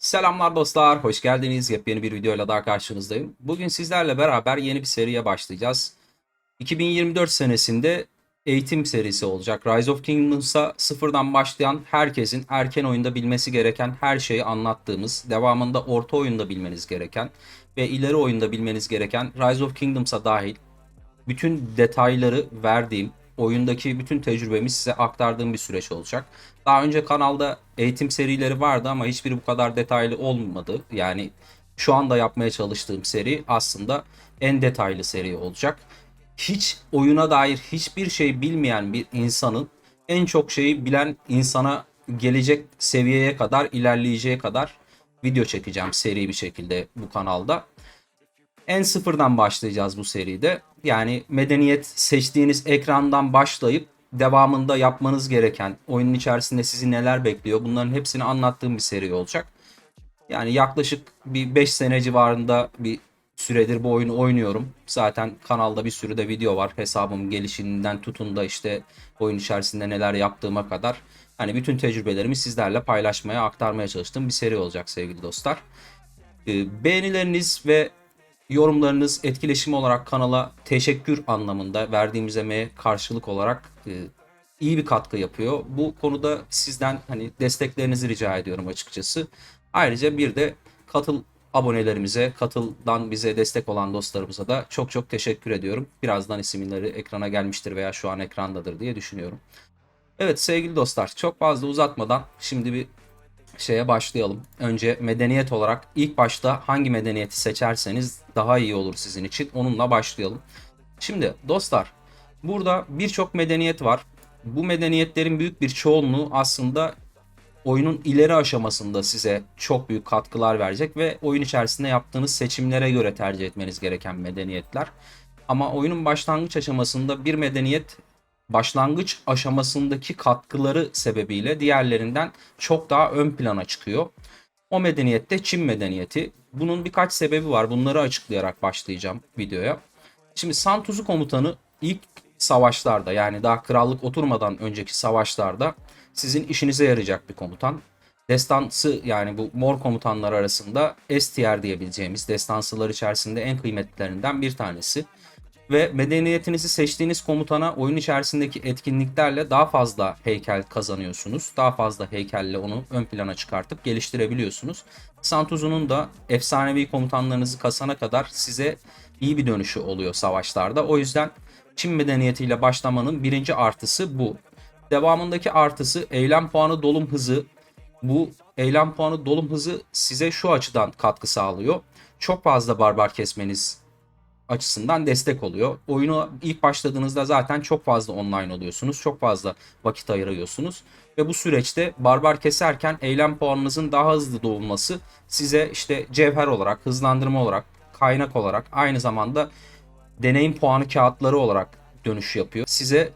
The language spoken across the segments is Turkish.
Selamlar dostlar, hoş geldiniz. Yepyeni bir videoyla daha karşınızdayım. Bugün sizlerle beraber yeni bir seriye başlayacağız. 2024 senesinde eğitim serisi olacak. Rise of Kingdoms'a sıfırdan başlayan herkesin erken oyunda bilmesi gereken her şeyi anlattığımız, devamında orta oyunda bilmeniz gereken ve ileri oyunda bilmeniz gereken Rise of Kingdoms'a dahil bütün detayları verdiğim, oyundaki bütün tecrübemi size aktardığım bir süreç olacak. Daha önce kanalda eğitim serileri vardı ama hiçbiri bu kadar detaylı olmadı. Yani şu anda yapmaya çalıştığım seri aslında en detaylı seri olacak. Hiç oyuna dair hiçbir şey bilmeyen bir insanın en çok şeyi bilen insana gelecek seviyeye kadar ilerleyeceği kadar video çekeceğim seri bir şekilde bu kanalda. En sıfırdan başlayacağız bu seride. Yani medeniyet seçtiğiniz ekrandan başlayıp devamında yapmanız gereken, oyunun içerisinde sizi neler bekliyor bunların hepsini anlattığım bir seri olacak. Yani yaklaşık bir 5 sene civarında bir süredir bu oyunu oynuyorum. Zaten kanalda bir sürü de video var. Hesabım gelişinden tutun da işte oyun içerisinde neler yaptığıma kadar. Hani bütün tecrübelerimi sizlerle paylaşmaya, aktarmaya çalıştığım bir seri olacak sevgili dostlar. Ee, Beğenileriniz ve yorumlarınız etkileşim olarak kanala teşekkür anlamında verdiğimiz emeğe karşılık olarak e, iyi bir katkı yapıyor. Bu konuda sizden hani desteklerinizi rica ediyorum açıkçası. Ayrıca bir de katıl abonelerimize, katıldan bize destek olan dostlarımıza da çok çok teşekkür ediyorum. Birazdan isimleri ekrana gelmiştir veya şu an ekrandadır diye düşünüyorum. Evet sevgili dostlar çok fazla uzatmadan şimdi bir şeye başlayalım. Önce medeniyet olarak ilk başta hangi medeniyeti seçerseniz daha iyi olur sizin için. Onunla başlayalım. Şimdi dostlar burada birçok medeniyet var. Bu medeniyetlerin büyük bir çoğunluğu aslında oyunun ileri aşamasında size çok büyük katkılar verecek ve oyun içerisinde yaptığınız seçimlere göre tercih etmeniz gereken medeniyetler. Ama oyunun başlangıç aşamasında bir medeniyet başlangıç aşamasındaki katkıları sebebiyle diğerlerinden çok daha ön plana çıkıyor. O medeniyette Çin medeniyeti. Bunun birkaç sebebi var. Bunları açıklayarak başlayacağım videoya. Şimdi Santuzu komutanı ilk savaşlarda yani daha krallık oturmadan önceki savaşlarda sizin işinize yarayacak bir komutan. Destansı yani bu mor komutanlar arasında S diyebileceğimiz destansılar içerisinde en kıymetlilerinden bir tanesi ve medeniyetinizi seçtiğiniz komutana oyun içerisindeki etkinliklerle daha fazla heykel kazanıyorsunuz. Daha fazla heykelle onu ön plana çıkartıp geliştirebiliyorsunuz. Santuzu'nun da efsanevi komutanlarınızı kasana kadar size iyi bir dönüşü oluyor savaşlarda. O yüzden Çin medeniyetiyle başlamanın birinci artısı bu. Devamındaki artısı eylem puanı dolum hızı. Bu eylem puanı dolum hızı size şu açıdan katkı sağlıyor. Çok fazla barbar kesmeniz açısından destek oluyor. Oyunu ilk başladığınızda zaten çok fazla online oluyorsunuz. Çok fazla vakit ayırıyorsunuz. Ve bu süreçte barbar keserken eylem puanınızın daha hızlı doğulması size işte cevher olarak, hızlandırma olarak, kaynak olarak aynı zamanda deneyim puanı kağıtları olarak dönüş yapıyor. Size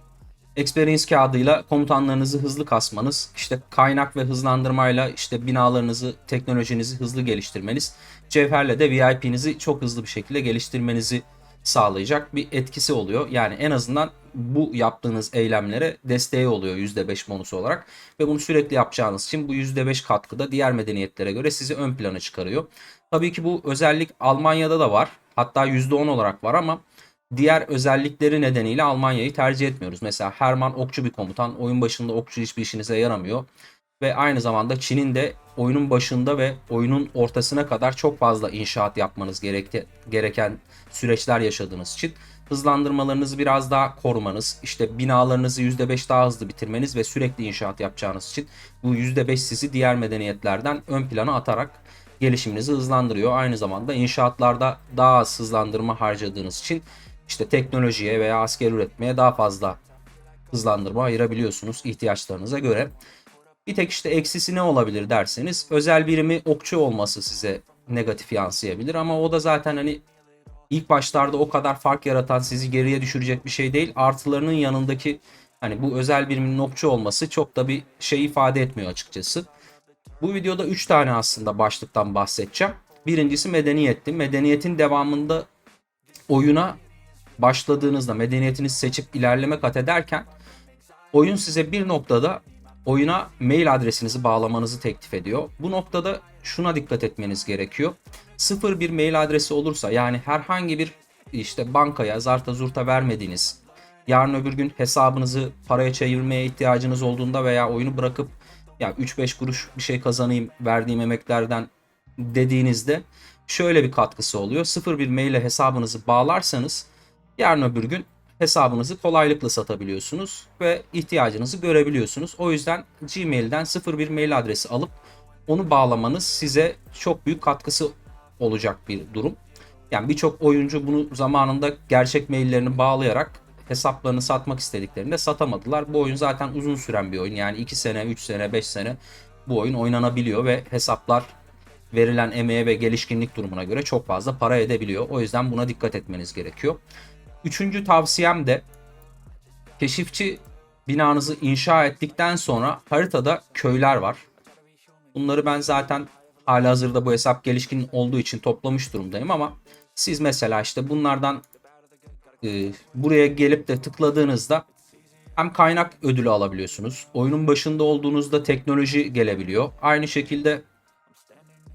experience kağıdıyla komutanlarınızı hızlı kasmanız, işte kaynak ve hızlandırmayla işte binalarınızı, teknolojinizi hızlı geliştirmeniz, cevherle de VIP'nizi çok hızlı bir şekilde geliştirmenizi sağlayacak bir etkisi oluyor. Yani en azından bu yaptığınız eylemlere desteği oluyor %5 bonusu olarak ve bunu sürekli yapacağınız için bu %5 katkıda diğer medeniyetlere göre sizi ön plana çıkarıyor. Tabii ki bu özellik Almanya'da da var. Hatta %10 olarak var ama diğer özellikleri nedeniyle Almanya'yı tercih etmiyoruz. Mesela Herman okçu bir komutan. Oyun başında okçu hiçbir işinize yaramıyor. Ve aynı zamanda Çin'in de oyunun başında ve oyunun ortasına kadar çok fazla inşaat yapmanız gerekti, gereken süreçler yaşadığınız için hızlandırmalarınızı biraz daha korumanız, işte binalarınızı %5 daha hızlı bitirmeniz ve sürekli inşaat yapacağınız için bu %5 sizi diğer medeniyetlerden ön plana atarak gelişiminizi hızlandırıyor. Aynı zamanda inşaatlarda daha az hızlandırma harcadığınız için işte teknolojiye veya asker üretmeye daha fazla hızlandırma ayırabiliyorsunuz ihtiyaçlarınıza göre. Bir tek işte eksisi ne olabilir derseniz özel birimi okçu olması size negatif yansıyabilir ama o da zaten hani ilk başlarda o kadar fark yaratan sizi geriye düşürecek bir şey değil. Artılarının yanındaki hani bu özel birimin okçu olması çok da bir şey ifade etmiyor açıkçası. Bu videoda 3 tane aslında başlıktan bahsedeceğim. Birincisi medeniyetti. Medeniyetin devamında oyuna başladığınızda medeniyetinizi seçip ilerleme kat ederken oyun size bir noktada oyuna mail adresinizi bağlamanızı teklif ediyor. Bu noktada şuna dikkat etmeniz gerekiyor. Sıfır bir mail adresi olursa yani herhangi bir işte bankaya zarta zurta vermediğiniz yarın öbür gün hesabınızı paraya çevirmeye ihtiyacınız olduğunda veya oyunu bırakıp ya 3-5 kuruş bir şey kazanayım verdiğim emeklerden dediğinizde şöyle bir katkısı oluyor. Sıfır bir maille hesabınızı bağlarsanız yarın öbür gün hesabınızı kolaylıkla satabiliyorsunuz ve ihtiyacınızı görebiliyorsunuz. O yüzden Gmail'den sıfır bir mail adresi alıp onu bağlamanız size çok büyük katkısı olacak bir durum. Yani birçok oyuncu bunu zamanında gerçek maillerini bağlayarak hesaplarını satmak istediklerinde satamadılar. Bu oyun zaten uzun süren bir oyun. Yani 2 sene, 3 sene, 5 sene bu oyun oynanabiliyor ve hesaplar verilen emeğe ve gelişkinlik durumuna göre çok fazla para edebiliyor. O yüzden buna dikkat etmeniz gerekiyor. Üçüncü tavsiyem de keşifçi binanızı inşa ettikten sonra haritada köyler var. Bunları ben zaten halihazırda bu hesap gelişkin olduğu için toplamış durumdayım ama siz mesela işte bunlardan e, buraya gelip de tıkladığınızda hem kaynak ödülü alabiliyorsunuz. Oyunun başında olduğunuzda teknoloji gelebiliyor. Aynı şekilde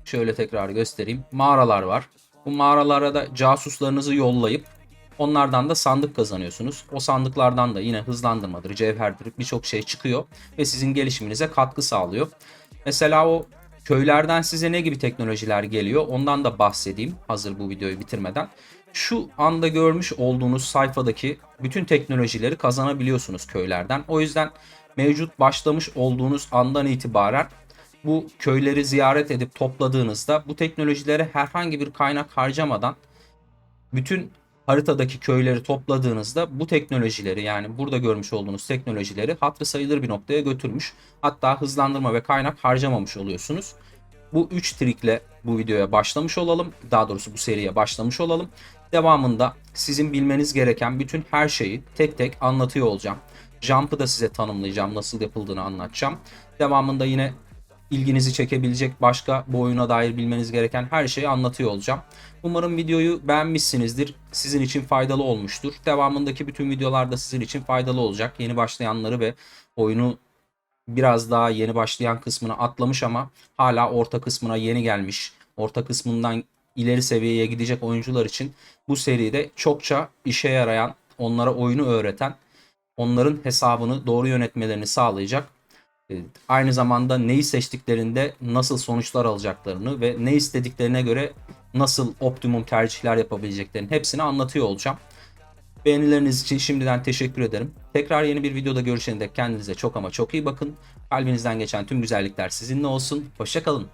şöyle tekrar göstereyim. Mağaralar var. Bu mağaralara da casuslarınızı yollayıp onlardan da sandık kazanıyorsunuz. O sandıklardan da yine hızlandırmadır, cevherdir birçok şey çıkıyor ve sizin gelişiminize katkı sağlıyor. Mesela o köylerden size ne gibi teknolojiler geliyor ondan da bahsedeyim hazır bu videoyu bitirmeden. Şu anda görmüş olduğunuz sayfadaki bütün teknolojileri kazanabiliyorsunuz köylerden. O yüzden mevcut başlamış olduğunuz andan itibaren bu köyleri ziyaret edip topladığınızda bu teknolojilere herhangi bir kaynak harcamadan bütün haritadaki köyleri topladığınızda bu teknolojileri yani burada görmüş olduğunuz teknolojileri hatırı sayılır bir noktaya götürmüş. Hatta hızlandırma ve kaynak harcamamış oluyorsunuz. Bu 3 trikle bu videoya başlamış olalım. Daha doğrusu bu seriye başlamış olalım. Devamında sizin bilmeniz gereken bütün her şeyi tek tek anlatıyor olacağım. Jump'ı da size tanımlayacağım. Nasıl yapıldığını anlatacağım. Devamında yine ilginizi çekebilecek başka bu oyuna dair bilmeniz gereken her şeyi anlatıyor olacağım. Umarım videoyu beğenmişsinizdir. Sizin için faydalı olmuştur. Devamındaki bütün videolarda sizin için faydalı olacak. Yeni başlayanları ve oyunu biraz daha yeni başlayan kısmını atlamış ama hala orta kısmına yeni gelmiş. Orta kısmından ileri seviyeye gidecek oyuncular için bu seride çokça işe yarayan, onlara oyunu öğreten, onların hesabını doğru yönetmelerini sağlayacak aynı zamanda neyi seçtiklerinde nasıl sonuçlar alacaklarını ve ne istediklerine göre nasıl optimum tercihler yapabileceklerini hepsini anlatıyor olacağım. Beğenileriniz için şimdiden teşekkür ederim. Tekrar yeni bir videoda görüşene dek kendinize çok ama çok iyi bakın. Kalbinizden geçen tüm güzellikler sizinle olsun. Hoşçakalın.